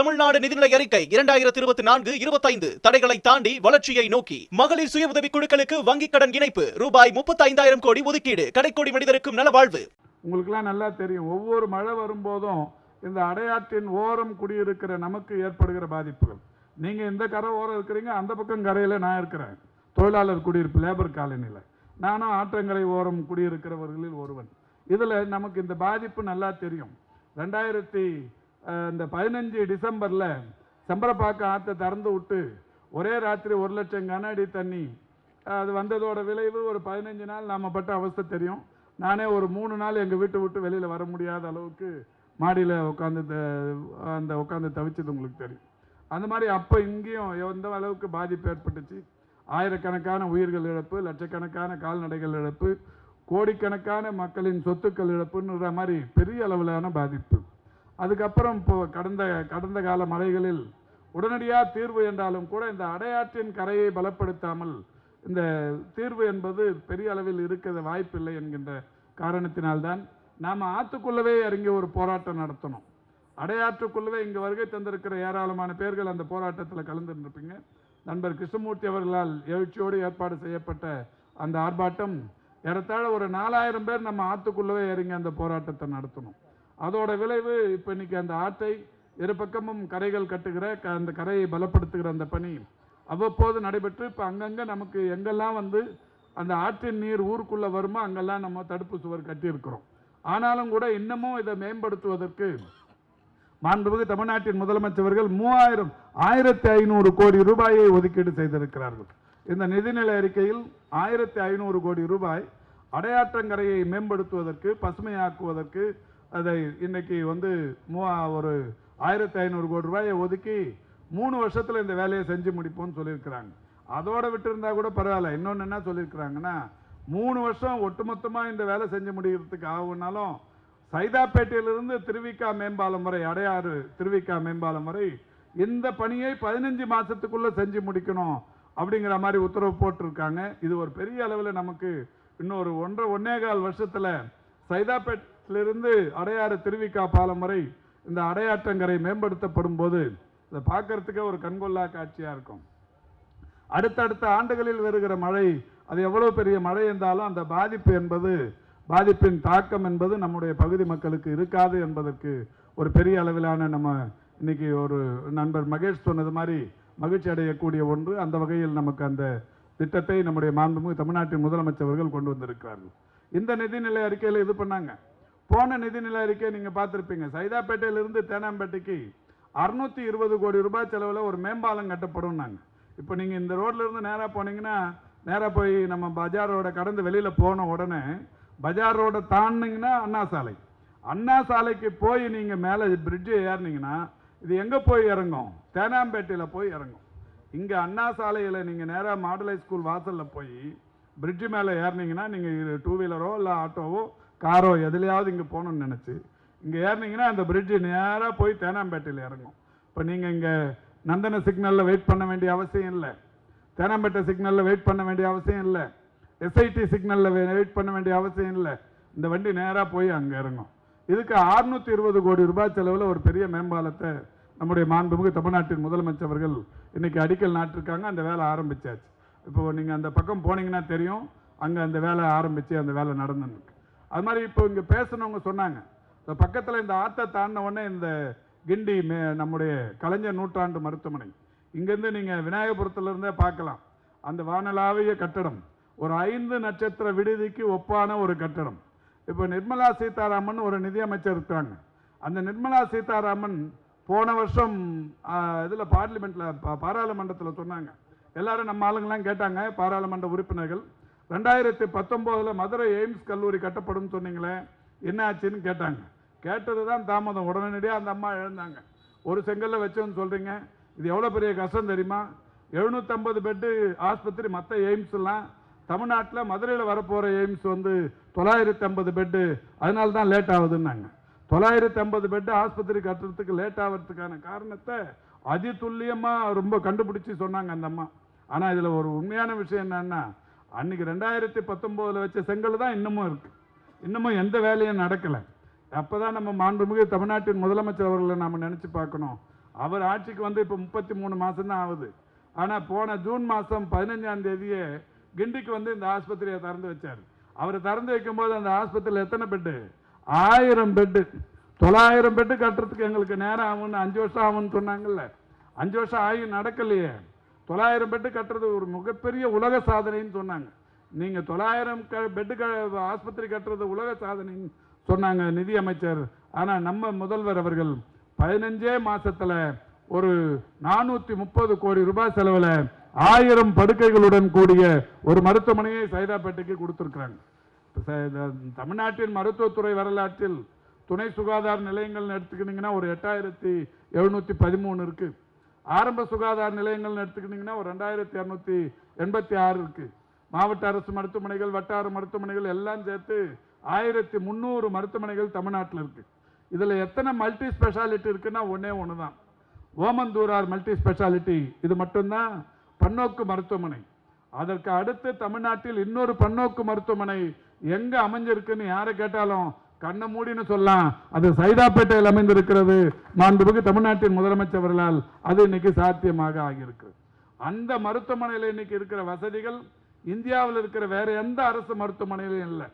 தமிழ்நாடு நிதிநிலை அறிக்கை இரண்டாயிரத்தி இருபத்தி நான்கு இருபத்தைந்து. தடைகளை தாண்டி வளர்ச்சியை நோக்கி. மகளிர் சுய உதவி குழுக்களுக்கு வங்கிக் கடன் இணைப்பு ரூபாய் முப்பத்தி ஐந்தாயிரம் கோடி ஒதுக்கீடு. கடைக்கோடி மனிதருக்கும் நலவாழ்வு. உங்களுக்கெல்லாம் நல்லா தெரியும். ஒவ்வொரு மழை வரும்போதும் இந்த அடையாற்றின் ஓரம் குடியிருக்கிற நமக்கு ஏற்படுகிற பாதிப்புகள். நீங்கள் இந்த கரை ஓரம் இருக்கிறீங்க அந்த பக்கம் கரையில நான் இருக்கிறேன். தொழிலாளர் குடியிருப்பு லேபர் காலனியில் நானும் ஆற்றங்கரை ஓரம் குடியிருக்கிறவர்களில் ஒருவன். இதில் நமக்கு இந்த பாதிப்பு நல்லா தெரியும். ரெண்டாயிரத்தி இந்த பதினஞ்சு டிசம்பரில் செம்பரப்பாக்கம் ஆற்றை திறந்து விட்டு ஒரே ராத்திரி ஒரு லட்சம் கன அடி தண்ணி. அது வந்ததோட விளைவு ஒரு பதினஞ்சு நாள் நாம் பட்ட அவஸ்தை தெரியும். நானே ஒரு மூணு நாள் எங்கள் வீட்டை விட்டு வெளியில் வர முடியாத அளவுக்கு மாடியில் உட்காந்து அந்த உட்காந்து தவிச்சது உங்களுக்கு தெரியும். அந்த மாதிரி அப்போ இங்கேயும் எந்த அளவுக்கு பாதிப்பு ஏற்பட்டுச்சு? ஆயிரக்கணக்கான உயிர்கள் இழப்பு லட்சக்கணக்கான கால்நடைகள் இழப்பு கோடிக்கணக்கான மக்களின் சொத்துக்கள் இழப்புன்ற மாதிரி பெரிய அளவிலான பாதிப்பு. அதுக்கப்புறம் இப்போ கடந்த கடந்த கால மழைகளில் உடனடியாக தீர்வு என்றாலும் கூட இந்த அடையாற்றின் கரையை பலப்படுத்தாமல் இந்த தீர்வு என்பது பெரிய அளவில் இருக்க வாய்ப்பில்லை என்கின்ற காரணத்தினால்தான் நாம் ஆற்றுக்குள்ளவே இறங்கி ஒரு போராட்டம் நடத்தணும். அடையாற்றுக்குள்ளவே இங்கே வருகை தந்திருக்கிற ஏராளமான பேர்கள் அந்த போராட்டத்தில் கலந்துருப்பீங்க நண்பர் கிருஷ்ணமூர்த்தி அவர்களால் எழுச்சியோடு ஏற்பாடு செய்யப்பட்ட அந்த ஆர்ப்பாட்டம் ஏறத்தாழ ஒரு நாலாயிரம் பேர் நம்ம ஆற்றுக்குள்ளவே இறங்கி அந்த போராட்டத்தை நடத்தணும். அதோட விளைவு இப்போ இன்னைக்கு அந்த ஆற்றை இரு பக்கமும் கரைகள் கட்டுகிற க- அந்த கரையை பலப்படுத்துகிற அந்த பணி. அவ்வப்போது நடைபெற்று இப்போ அங்கங்கே நமக்கு எங்கெல்லாம் வந்து அந்த ஆற்றின் நீர் ஊருக்குள்ளே வருமோ அங்கெல்லாம் நம்ம தடுப்பு சுவர் கட்டியிருக்கிறோம். ஆனாலும் கூட இன்னமும் இதை மேம்படுத்துவதற்கு மாண்புமிகு தமிழ்நாட்டின் முதலமைச்சர்கள் மூவாயிரம் ஆயிரத்தி ஐநூறு கோடி ரூபாயை ஒதுக்கீடு செய்திருக்கிறார்கள். இந்த நிதிநிலை அறிக்கையில் ஆயிரத்தி ஐநூறு கோடி ரூபாய் அடையாற்றங்கரையை மேம்படுத்துவதற்கு பசுமையாக்குவதற்கு அதை இன்னைக்கு வந்து மூவா ஒரு ஆயிரத்தி ஐநூறு கோடி ரூபாயை ஒதுக்கி மூணு வருஷத்தில் இந்த வேலையை செஞ்சு முடிப்போம்னு சொல்லியிருக்கிறாங்க. அதோட விட்டுருந்தா கூட பரவாயில்ல. இன்னொன்று என்ன சொல்லியிருக்கிறாங்கன்னா மூணு வருஷம் ஒட்டுமொத்தமாக இந்த வேலை செஞ்சு முடிகிறதுக்கு ஆகுனாலும் சைதாப்பேட்டையிலிருந்து திருவிக்கா மேம்பாலம் வரை அடையாறு திருவிக்கா மேம்பாலம் வரை இந்த பணியை பதினஞ்சு மாதத்துக்குள்ளே செஞ்சு முடிக்கணும் அப்படிங்கிற மாதிரி உத்தரவு போட்டிருக்காங்க. இது ஒரு பெரிய அளவில் நமக்கு இன்னொரு ஒன்றரை ஒன்னே கால் வருஷத்துல இருந்து அடையாறு திருவிக்கா பாலம் வரை இந்த அடையாற்றங்கரை மேம்படுத்தப்படும் போது இதை பார்க்கறதுக்கே ஒரு கண்கொள்ளா காட்சியா இருக்கும். அடுத்தடுத்த ஆண்டுகளில் வருகிற மழை அது எவ்வளவு பெரிய மழை இருந்தாலும் அந்த பாதிப்பு என்பது பாதிப்பின் தாக்கம் என்பது நம்முடைய பகுதி மக்களுக்கு இருக்காது என்பதற்கு ஒரு பெரிய அளவிலான நம்ம இன்னைக்கு ஒரு நண்பர் மகேஷ் சொன்னது மாதிரி மகிழ்ச்சி அடையக்கூடிய ஒன்று. அந்த வகையில் நமக்கு அந்த திட்டத்தை நம்முடைய மாண்புமிகு தமிழ்நாட்டின் முதலமைச்சர்கள் கொண்டு வந்திருக்கிறார்கள். இந்த நிதிநிலை அறிக்கையில் இது பண்ணாங்க. போன நிதிநிலை அறிக்கையை நீங்கள் பார்த்துருப்பீங்க. சைதாப்பேட்டையிலிருந்து தேனாம்பேட்டைக்கு அறுநூத்தி இருபது கோடி ரூபாய் செலவில் ஒரு மேம்பாலம் கட்டப்படும்னாங்க. இப்போ நீங்கள் இந்த ரோட்லேருந்து நேராக போனீங்கன்னா நேராக போய் நம்ம பஜார் கடந்து வெளியில் போன உடனே பஜார் ரோட தாண்டினீங்கன்னா அண்ணா சாலை. அண்ணா சாலைக்கு போய் நீங்கள் மேலே பிரிட்ஜு ஏறினீங்கன்னா இது எங்கே போய் இறங்கும்? தேனாம்பேட்டையில் போய் இறங்கும். இங்கே அண்ணா சாலையில் நீங்கள் நேராக மாடலை ஸ்கூல் வாசலில் போய் பிரிட்ஜு மேலே ஏறினீங்கன்னா நீங்கள் டூ வீலரோ இல்லை ஆட்டோவோ காரோ எதுலையாவது இங்கே போகணும்னு நினச்சி இங்கே ஏறினீங்கன்னா அந்த பிரிட்ஜு நேராக போய் தேனாம்பேட்டையில் இறங்கும். இப்போ நீங்கள் இங்கே நந்தன சிக்னலில் வெயிட் பண்ண வேண்டிய அவசியம் இல்லை. தேனாம்பேட்டை சிக்னலில் வெயிட் பண்ண வேண்டிய அவசியம் இல்லை. எஸ்ஐடி சிக்னலில் வெயிட் பண்ண வேண்டிய அவசியம் இல்லை. இந்த வண்டி நேராக போய் அங்கே இறங்கும். இதுக்கு 620 இருபது கோடி ரூபாய் செலவில் ஒரு பெரிய மேம்பாலத்தை நம்முடைய மாண்புமிகு தமிழ்நாட்டின் முதலமைச்சர் அவர்கள் இன்றைக்கி அடிக்கல் நாட்டிருக்காங்க. அந்த வேலை ஆரம்பிச்சாச்சு. இப்போ நீங்கள் அந்த பக்கம் போனீங்கன்னா தெரியும். அங்கே அந்த வேலை ஆரம்பித்து அந்த வேலை நடந்துருக்கு அது மாதிரி இப்போ இங்கே பேசுனவங்க சொன்னாங்க. இந்த பக்கத்தில் இந்த ஆற்றை தாண்டின இந்த கிண்டி மே நம்முடைய கலைஞர் நூற்றாண்டு மருத்துவமனை. இங்கேருந்து நீங்கள் விநாயகபுரத்துலேருந்தே பார்க்கலாம். அந்த வானலாவிய கட்டடம். ஒரு ஐந்து நட்சத்திர விடுதிக்கு ஒப்பான ஒரு கட்டடம். இப்போ நிர்மலா சீதாராமன் ஒரு நிதியமைச்சர் இருக்கிறாங்க அந்த நிர்மலா சீதாராமன் போன வருஷம் இதில் பார்லிமெண்ட்டில் பாராளுமன்றத்தில் சொன்னாங்க. எல்லாரும் நம்ம ஆளுங்கெல்லாம் கேட்டாங்க பாராளுமன்ற உறுப்பினர்கள். ரெண்டாயிரத்தி பத்தொம்போதில் மதுரை எய்ம்ஸ் கல்லூரி கட்டப்படும் சொன்னீங்களே என்ன ஆச்சுன்னு கேட்டாங்க. கேட்டது தான் தாமதம். உடனடியாக அந்த அம்மா எழுந்தாங்க. ஒரு செங்கல்ல வச்சோன்னு சொல்கிறீங்க இது எவ்வளோ பெரிய கஷ்டம் தெரியுமா? எழுநூற்றம்பது பெட்டு ஆஸ்பத்திரி மற்ற எய்ம்ஸ்லாம். தமிழ்நாட்டில் மதுரையில் வரப்போகிற எய்ம்ஸ் வந்து தொள்ளாயிரத்தி ஐம்பது பெட்டு. அதனால தான் லேட் ஆகுதுன்னாங்க. தொள்ளாயிரத்தி ஐம்பது பெட்டு ஆஸ்பத்திரி கட்டுறதுக்கு லேட் ஆகிறதுக்கான காரணத்தை அதி துல்லியமாக ரொம்ப கண்டுபிடிச்சி சொன்னாங்க அந்த அம்மா. ஆனால் இதில் ஒரு உண்மையான விஷயம் என்னன்னா அன்னைக்கு ரெண்டாயிரத்தி பத்தொம்போதில் வச்ச செங்கல் தான் இன்னமும் இருக்குது இன்னமும் எந்த வேலையும் நடக்கலை. அப்போ தான் நம்ம மாண்புமிகு தமிழ்நாட்டின் முதலமைச்சர் அவர்களை நாம் நினச்சி பார்க்கணும். அவர் ஆட்சிக்கு வந்து இப்போ முப்பத்தி மூணு மாதம் தான் ஆகுது. ஆனால் போன ஜூன் மாதம் பதினஞ்சாம் தேதியே கிண்டிக்கு வந்து இந்த ஆஸ்பத்திரியை திறந்து வச்சார். அவர் திறந்து வைக்கும்போது அந்த ஆஸ்பத்திரியில் எத்தனை பெட்டு? ஆயிரம் பெட்டு. தொள்ளாயிரம் பெட்டு கட்டுறதுக்கு எங்களுக்கு நேரம் ஆகும்னு அஞ்சு வருஷம் ஆகும்னு சொன்னாங்கல்ல. அஞ்சு வருஷம் ஆகி நடக்கலையே. தொள்ளாயிரம் பெட்டு கட்டுறது ஒரு மிகப்பெரிய உலக சாதனைன்னு சொன்னாங்க. நீங்கள் தொள்ளாயிரம் க பெட்டு க ஆஸ்பத்திரி கட்டுறது உலக சாதனைன்னு சொன்னாங்க நிதி அமைச்சர். ஆனால் நம்ம முதல்வர் அவர்கள் பதினஞ்சே மாதத்தில் ஒரு நானூற்றி முப்பது கோடி ரூபாய் செலவில் ஆயிரம் படுக்கைகளுடன் கூடிய ஒரு மருத்துவமனையை சைதாப்பேட்டைக்கு கொடுத்துருக்குறாங்க. தமிழ்நாட்டின் மருத்துவத்துறை வரலாற்றில் துணை சுகாதார நிலையங்கள்னு எடுத்துக்கிட்டிங்கன்னா ஒரு எட்டாயிரத்தி எழுநூற்றி பதிமூணு இருக்குது ஆரம்ப சுகாதார நிலையங்கள்னு எடுத்துக்கிட்டிங்கன்னா ஒரு ரெண்டாயிரத்தி இரநூத்தி எண்பத்தி ஆறு இருக்குது மாவட்ட அரசு மருத்துவமனைகள் வட்டார மருத்துவமனைகள் எல்லாம் சேர்த்து ஆயிரத்தி முந்நூறு மருத்துவமனைகள் தமிழ்நாட்டில் இருக்குது இதில் எத்தனை மல்டி ஸ்பெஷாலிட்டி இருக்குன்னா ஒன்றே ஒன்று தான் ஓமந்தூரார் மல்டி ஸ்பெஷாலிட்டி இது மட்டும்தான் பன்னோக்கு மருத்துவமனை. அதற்கு அடுத்து தமிழ்நாட்டில் இன்னொரு பன்னோக்கு மருத்துவமனை எங்கே அமைஞ்சிருக்குன்னு யாரை கேட்டாலும் கண்ணை மூடின்னு சொல்லலாம் அது சைதாப்பேட்டையில் அமைந்திருக்கிறது. மாண்புமிகு தமிழ்நாட்டின் முதலமைச்சர் அவர்களால் அது இன்னைக்கு சாத்தியமாக ஆகியிருக்கு. அந்த மருத்துவமனையில் இன்னைக்கு இருக்கிற வசதிகள் இந்தியாவில் இருக்கிற வேற எந்த அரசு மருத்துவமனையிலும் இல்லை.